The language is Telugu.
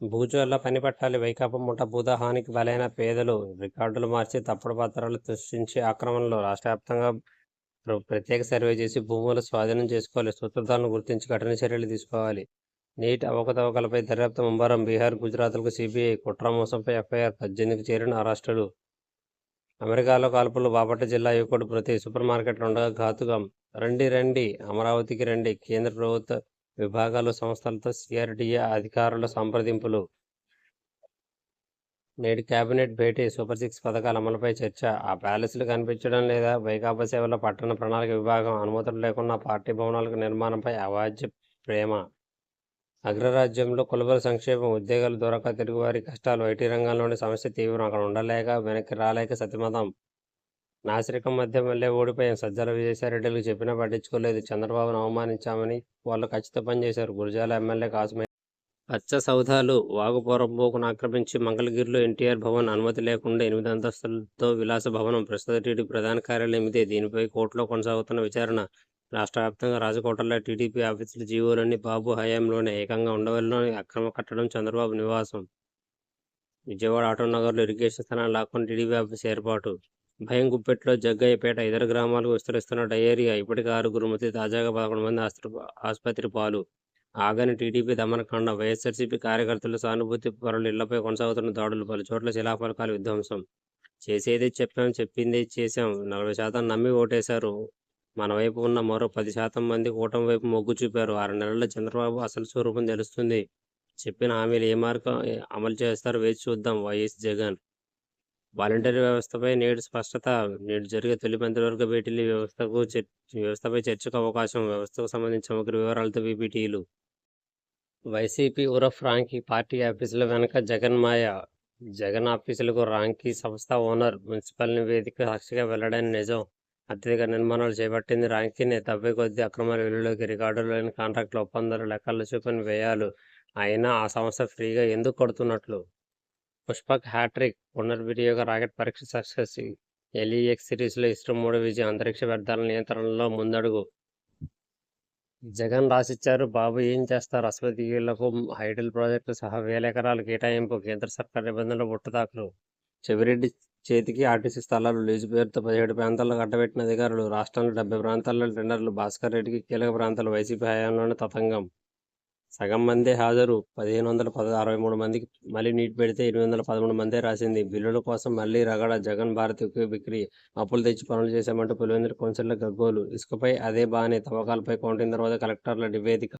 భూజోల్ల పని పట్టాలి వైకాపా ముఠ భూదహానికి బలైన పేదలు రికార్డులు మార్చి తప్పుడు పత్రాలు సృష్టించి ఆక్రమణలో రాష్ట్ర వ్యాప్తంగా ప్ర- ప్రత్యేక సర్వే చేసి భూములు స్వాధీనం చేసుకోవాలి. సూత్రధారులను గుర్తించి కఠిన చర్యలు తీసుకోవాలి. నీట్ అవకతవకలపై దర్యాప్తు ముమ్మరం బీహార్ గుజరాత్లకు సిబిఐ కుట్ర మోసంపై ఎఫ్ఐఆర్ పద్దెనిమిదికి చేరిన అరెస్టులు అమెరికాలో కాల్పులు బాపట్ల జిల్లా యువకుడు ప్రతి సూపర్ మార్కెట్ ఉండగా ఘాతుకం రండి రండి అమరావతికి రండి కేంద్ర ప్రభుత్వ విభాగాలు సంస్థలతో సిఆర్డీఏ అధికారుల సంప్రదింపులు. నేడు కేబినెట్ భేటీ సూపర్ సిక్స్ పథకాల అమలుపై చర్చ. ఆ ప్యాలెస్లు కనిపించడం లేదా వైకాపా సేవల పట్టణ ప్రణాళిక విభాగం అనుమతులు లేకుండా పార్టీ భవనాలకు నిర్మాణంపై అవాజ్య ప్రేమ. అగ్రరాజ్యంలో కులబల సంక్షేమం ఉద్యోగాలు దొరక తెలుగువారి కష్టాలు ఐటీ రంగంలోని సమస్య తీవ్రం. అక్కడ ఉండలేక వెనక్కి రాలేక సతిమతం. నాసిరకం మధ్య మళ్ళీ ఓడిపోయాం. సజ్జల విజయసాయిరెడ్డిలకు చెప్పినా పట్టించుకోలేదు. చంద్రబాబును అవమానించామని వాళ్ళు ఖచ్చిత పనిచేశారు గురజాల ఎమ్మెల్యే కాసుమై అచ్చ సౌధాలు వాగు ఆక్రమించి మంగళగిరిలో ఎన్టీఆర్ భవన్ అనుమతి లేకుండా ఎనిమిది అంతస్తులతో విలాస భవనం ప్రస్తుత టీడీపీ ప్రధాన కార్యాలయం ఇదే. దీనిపై కోర్టులో కొనసాగుతున్న విచారణ రాష్ట్ర వ్యాప్తంగా రాజకోటలో టీడీపీ ఆఫీసులు జీవోలన్నీ బాబు హయాంలోనే ఏకంగా ఉండవల్లిలోని అక్రమ కట్టడం చంద్రబాబు నివాసం. విజయవాడ ఆటోనగర్లో ఇరిగేషన్ స్థలాన్ని లాక్కొని టీడీపీ ఆఫీస్ ఏర్పాటు భయం గుప్పెట్లో జగ్గయ్యపేట ఇతర గ్రామాలకు విస్తరిస్తున్న డయేరియా ఇప్పటికి ఆరుగురు మృతి తాజాగా పదకొండు మంది ఆసుపత్రి పాలు. ఆగని టీడీపీ దమనకాండ వైఎస్ఆర్సీపీ కార్యకర్తలు సానుభూతి పరులు ఇళ్ళపై కొనసాగుతున్న దాడులు పలు చోట్ల శిలాఫలకాలు విధ్వంసం. చేసేది చెప్పాం చెప్పింది చేశాం. నలభై శాతం నమ్మి ఓటేశారు. మన వైపు ఉన్న మరో పది శాతం మంది కూటమి వైపు మొగ్గు చూపారు. ఆరు నెలల్లో చంద్రబాబు అసలు స్వరూపం తెలుస్తుంది. చెప్పిన హామీలు ఏ మార్గం అమలు చేస్తారో వేచి చూద్దాం. వైఎస్ జగన్ వాలంటీర్ వ్యవస్థపై నేడు స్పష్టత నేడు జరిగే తొలి మంత్రివర్గ భేటీలు వ్యవస్థకు వ్యవస్థపై చర్చకు అవకాశం వ్యవస్థకు సంబంధించిన సమగ్ర వివరాలతో పీపీటీలు వైసీపీ ఉరఫ్ రాంకీ పార్టీ ఆఫీసుల వెనుక జగన్ మాయ. జగన్ ఆఫీసులకు రాంకీ సంస్థ ఓనర్ మున్సిపల్ నివేదిక సాక్షిగా వెల్లడని నిజం. అత్యధిక నిర్మాణాలు చేపట్టింది రాంకీనే తవ్వే కొద్దీ అక్రమాల వెలుగులోకి రికార్డులు లేని కాంట్రాక్టుల ఒప్పందాలు లెక్కలు చూపని వ్యయాలు. అయినా ఆ సంస్థ ఫ్రీగా ఎందుకు కొడుతున్నట్లు? పుష్పక్ హ్యాట్రిక్ పునర్వినియోగ రాకెట్ పరీక్ష సక్సెస్ ఎల్ఈఎక్స్ సిరీస్లో ఇస్రో మూడు విజయం అంతరిక్ష వ్యర్థాల నియంత్రణలో ముందడుగు. జగన్ రాసిచ్చారు బాబు ఏం చేస్తారు? అశ్వతీయులకు హైడల్ ప్రాజెక్టు సహా వేల ఎకరాలు కేటాయింపు కేంద్ర సర్కార్ నిబంధనలు పుట్టదాఖలు చెవిరెడ్డి చేతికి ఆర్టీసీ స్థలాలు లీజు పేరుతో పదిహేడు ప్రాంతాల్లో కట్టబెట్టిన అధికారులు రాష్ట్రంలో డెబ్బై ప్రాంతాల్లో టెండర్లు భాస్కర్ రెడ్డికి కీలక ప్రాంతాలు వైసీపీ హయాంలోనే తతంగం. సగం మందే హాజరు. పదిహేను వందల పద అరవై మూడు మందికి మళ్ళీ నీట్ పెడితే ఎనిమిది వందల పదమూడు మందే రాసింది. బిల్లుల కోసం మళ్ళీ రగడ జగన్ భారత్ ఉక్కు బిక్రీ అప్పులు తెచ్చి పనులు చేశామంటూ పులివెందుల కౌన్సిలర్ గగ్గోలు. ఇసుకపై అదే బానే తవ్వకాలపై కౌంటింగ్ తర్వాత కలెక్టర్ల నివేదిక